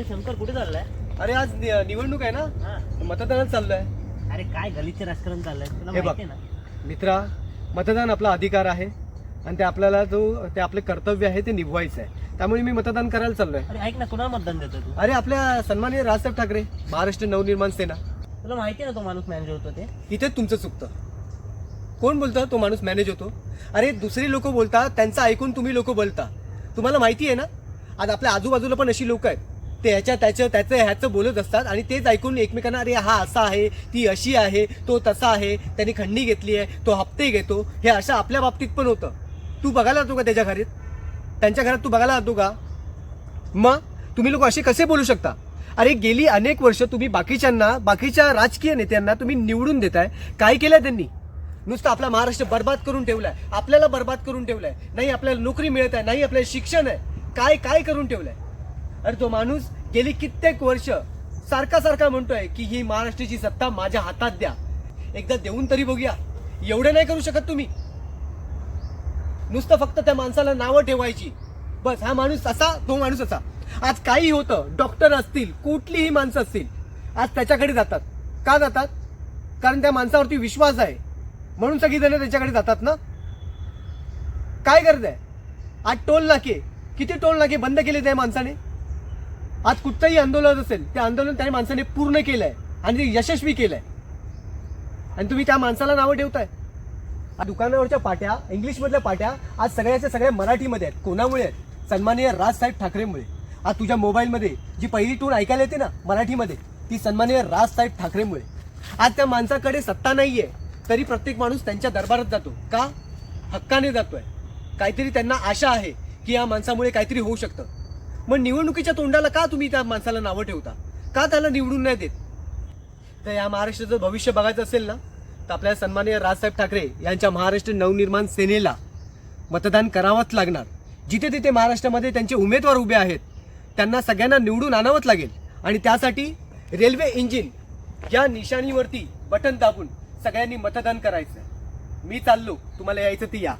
अरे शंकर कुठे चाललाय? अरे आज नि- निवडणूक आहे ना? हा. मतदानात चाललोय. अरे काय गलीचे राजकारण चाललंय? तुला हे बघ. माहिती आहे ना? मित्रा मतदान आपला अधिकार आहे आणि ते आपल्याला जो ते आपले कर्तव्य आहे ते निभवायचं आहे त्यामुळे मी मतदान करायला चाललोय. अरे ऐक ना कुणाला मतदान देतो तू? अरे आपल्या सन्माननीय राजसाहेब ठाकरे महाराष्ट्र नवनिर्माण सेना. तुला माहिती आहे ना तो माणूस मॅनेजर होतो ते? इथे तुमचं चुकतं. कोण बोलतं तो माणूस मॅनेज होतो? अरे दुसरी लोक बोलतात त्यांचं ऐकून तुम्ही लोक बोलता. तुम्हाला माहिती आहे ना? आज आपल्या आजूबाजूला पण अशी लोक आहेत. ते ह्याच्या त्याचं त्याचं ह्याचं बोलत असतात आणि तेच ऐकून एकमेकांना अरे हा असा आहे ती अशी आहे तो तसा आहे त्याने खंडी घेतली आहे तो हप्ते घेतो. हे असं आपल्या बाबतीत पण होतं. तू बघायला जातो का त्याच्या घरीत? त्यांच्या घरात तू बघायला जातो का? मग तुम्ही लोक असे कसे बोलू शकता? अरे गेली अनेक वर्ष तुम्ही बाकीच्यांना बाकीच्या राजकीय नेत्यांना तुम्ही निवडून देताय. काय केलंय त्यांनी? नुसतं आपला महाराष्ट्र बर्बाद करून ठेवलाय. आपल्याला बर्बाद करून ठेवलाय. नाही आपल्याला नोकरी मिळत आहे नाही आपल्याला शिक्षण आहे. काय काय करून ठेवलंय? अरे तो माणूस गेली कित्येक वर्ष सारखा सारखा म्हणतोय की ही महाराष्ट्राची सत्ता माझ्या हातात द्या. एकदा देऊन तरी बघूया. एवढं नाही करू शकत तुम्ही. नुसतं फक्त त्या माणसाला नावं ठेवायची. बस हा माणूस असा तो माणूस असा. आज काही होतं डॉक्टर असतील कुठलीही माणसं असतील आज त्याच्याकडे जातात. का जातात? कारण त्या माणसावरती विश्वास आहे. म्हणून सगळीजण त्याच्याकडे जातात ना? काय गरज आहे? आज टोल नाके किती टोल नाके बंद केले त्या माणसाने? आज कुठचंही आंदोलन असेल ते आंदोलन त्या माणसाने पूर्ण केलंय आणि ते यशस्वी केलंय. आणि तुम्ही त्या माणसाला नावं ठेवताय. दुकानावरच्या पाट्या इंग्लिशमधल्या पाट्या आज सगळ्याच्या सगळ्या मराठीमध्ये आहेत कोणामुळे आहेत? सन्माननीय राजसाहेब ठाकरेमुळे. आज तुझ्या मोबाईलमध्ये जी पहिली टून ऐकायला येते ना मराठीमध्ये ती सन्माननीय राजसाहेब ठाकरेमुळे. आज त्या माणसाकडे सत्ता नाही आहे तरी प्रत्येक माणूस त्यांच्या दरबारात जातो. का? हक्काने जातोय. काहीतरी त्यांना आशा आहे की या माणसामुळे काहीतरी होऊ शकतं. मग निवडणुकीच्या तोंडाला का तुम्ही त्या माणसाला नावं ठेवता? का त्याला निवडून नाही देत? तर या महाराष्ट्राचं भविष्य बघायचं असेल ना तर आपल्या सन्माननीय राजसाहेब ठाकरे यांच्या महाराष्ट्र नवनिर्माण सेनेला मतदान करावंच लागणार. जिथे तिथे महाराष्ट्रामध्ये त्यांचे उमेदवार उभे आहेत त्यांना सगळ्यांना निवडून आणावंच लागेल. आणि त्यासाठी रेल्वे इंजिन या निशाणीवरती बटन दाबून सगळ्यांनी मतदान करायचं. मी चाललो तुम्हाला यायचं ती या.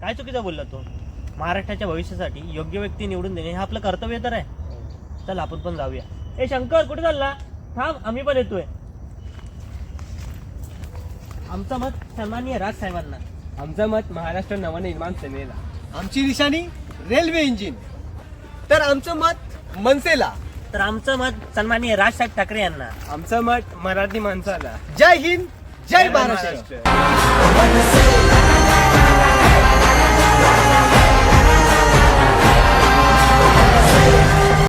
काय चुकीचा बोलला तो? महाराष्ट्राच्या भविष्यासाठी योग्य व्यक्ती निवडून देणे हे आपलं कर्तव्य तर आहे. चल आपण पण जाऊया. ए शंकर कुठे चालला? थांब आम्ही पण येतोय. आमचं मत सन्माननीय राजसाहेबांना आमचं मत महाराष्ट्र नवनिर्माण सेनेला. आमची निशाणी रेल्वे इंजिन. तर आमचं मत मनसेला. तर आमचं मत सन्माननीय राजसाहेब ठाकरे यांना. आमचं मत मराठी माणसाला. जय हिंद जय महाराष्ट्र.